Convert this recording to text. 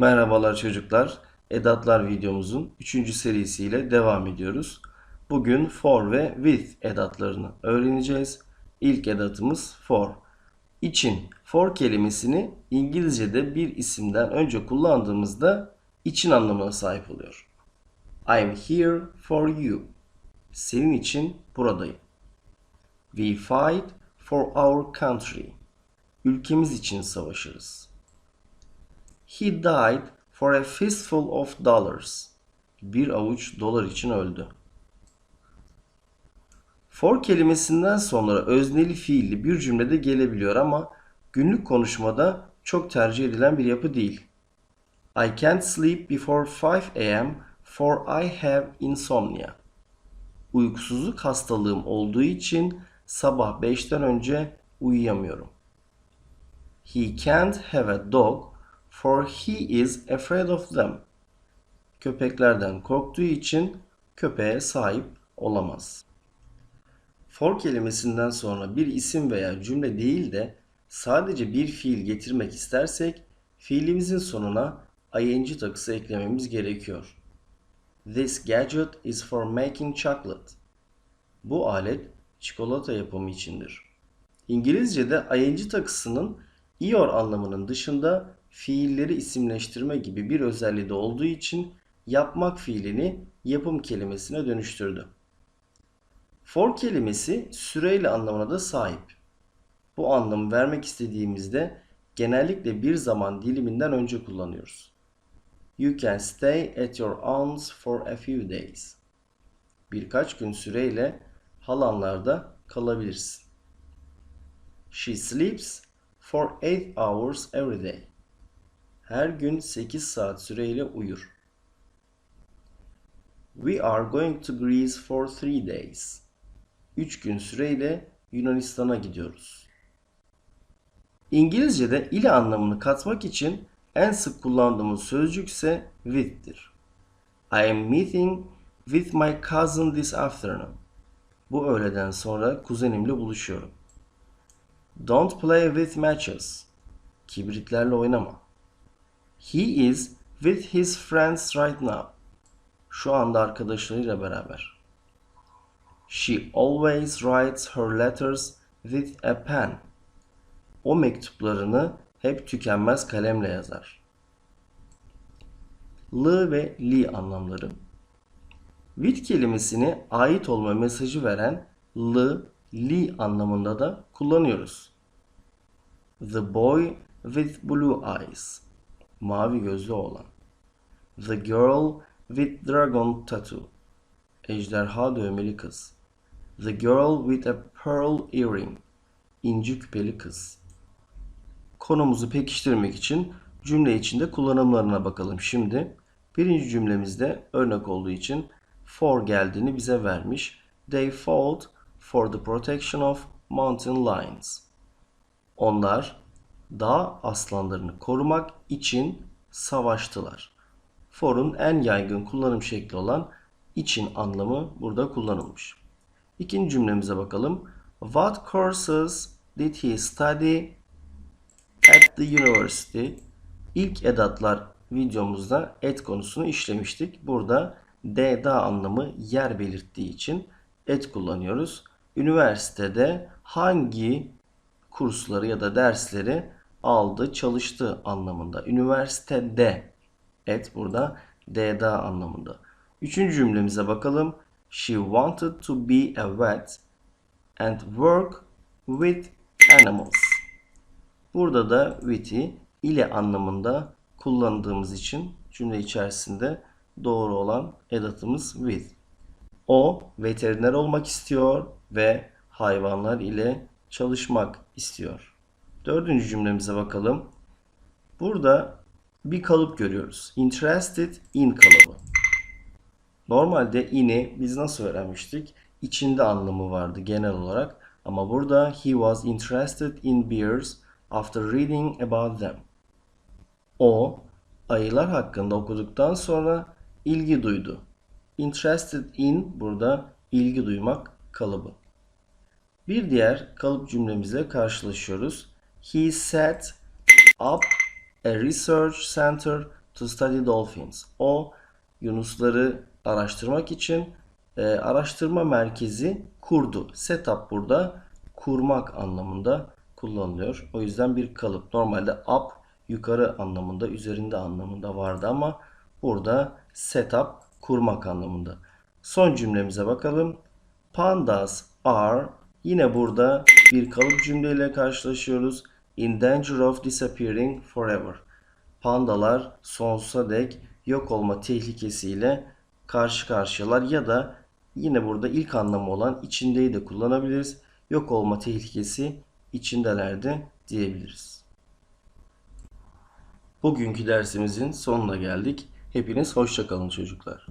Merhabalar çocuklar. Edatlar videomuzun 3. serisiyle devam ediyoruz. Bugün for ve with edatlarını öğreneceğiz. İlk edatımız for. İçin for kelimesini İngilizce'de bir isimden önce kullandığımızda için anlamına sahip oluyor. I'm here for you. Senin için buradayım. We fight for our country. Ülkemiz için savaşırız. He died for a fistful of dollars. Bir avuç dolar için öldü. For kelimesinden sonra özneli fiilli bir cümlede gelebiliyor ama günlük konuşmada çok tercih edilen bir yapı değil. I can't sleep before 5 am for I have insomnia. Uykusuzluk hastalığım olduğu için sabah 5'ten önce uyuyamıyorum. He can't have a dog for he is afraid of them. Köpeklerden korktuğu için köpeğe sahip olamaz. For kelimesinden sonra bir isim veya cümle değil de sadece bir fiil getirmek istersek fiilimizin sonuna ing takısı eklememiz gerekiyor. This gadget is for making chocolate. Bu alet çikolata yapımı içindir. İngilizce'de ing takısının ior anlamının dışında fiilleri isimleştirme gibi bir özelliği de olduğu için yapmak fiilini yapım kelimesine dönüştürdü. For kelimesi süreyle anlamına da sahip. Bu anlamı vermek istediğimizde genellikle bir zaman diliminden önce kullanıyoruz. You can stay at your aunt's for a few days. Birkaç gün süreyle halanlarda kalabilirsin. She sleeps for 8 hours every day. Her gün 8 saat süreyle uyur. We are going to Greece for 3 days. 3 gün süreyle Yunanistan'a gidiyoruz. İngilizce'de ile anlamını katmak için en sık kullandığımız sözcük ise with'tir. I am meeting with my cousin this afternoon. Bu öğleden sonra kuzenimle buluşuyorum. Don't play with matches. Kibritlerle oynama. He is with his friends right now. Şu anda arkadaşlarıyla beraber. She always writes her letters with a pen. O mektuplarını hep tükenmez kalemle yazar. L ve li anlamları. With kelimesini ait olma mesajı veren l, li anlamında da kullanıyoruz. The boy with blue eyes. Mavi gözlü olan. The girl with dragon tattoo. Ejderha dövmeli kız. The girl with a pearl earring. İnci küpeli kız. Konumuzu pekiştirmek için cümle içinde kullanımlarına bakalım şimdi. Birinci cümlemizde örnek olduğu için for geldiğini bize vermiş. They fought for the protection of mountain lions. Onlar dağ aslanlarını korumak için savaştılar. For'un en yaygın kullanım şekli olan için anlamı burada kullanılmış. İkinci cümlemize bakalım. What courses did he study at the university? İlk edatlar videomuzda et konusunu işlemiştik. Burada D da anlamı yer belirttiği için et kullanıyoruz. Üniversitede hangi kursları ya da dersleri aldı, çalıştı anlamında. Üniversitede et burada D da anlamında. Üçüncü cümlemize bakalım. She wanted to be a vet and work with animals. Burada da with'i ile anlamında kullandığımız için cümle içerisinde doğru olan edatımız with. O veteriner olmak istiyor ve hayvanlar ile çalışmak istiyor. Dördüncü cümlemize bakalım. Burada bir kalıp görüyoruz. Interested in kalıbı. Normalde in'i biz nasıl öğrenmiştik? İçinde anlamı vardı genel olarak. Ama burada he was interested in bears after reading about them. O ayılar hakkında okuduktan sonra ilgi duydu. Interested in burada ilgi duymak kalıbı. Bir diğer kalıp cümlemizle karşılaşıyoruz. He set up a research center to study dolphins. O yunusları araştırmak için e, araştırma merkezi kurdu. Setup burada kurmak anlamında kullanılıyor. O yüzden bir kalıp. Normalde up yukarı anlamında, üzerinde anlamında vardı ama burada setup kurmak anlamında. Son cümlemize bakalım. Pandas are yine burada bir kalıp cümleyle karşılaşıyoruz. In danger of disappearing forever. Pandalar sonsuza dek yok olma tehlikesiyle karşı karşıyalar ya da yine burada ilk anlamı olan içindeyi de kullanabiliriz. Yok olma tehlikesi içindelerdi diyebiliriz. Bugünkü dersimizin sonuna geldik. Hepiniz hoşça kalın çocuklar.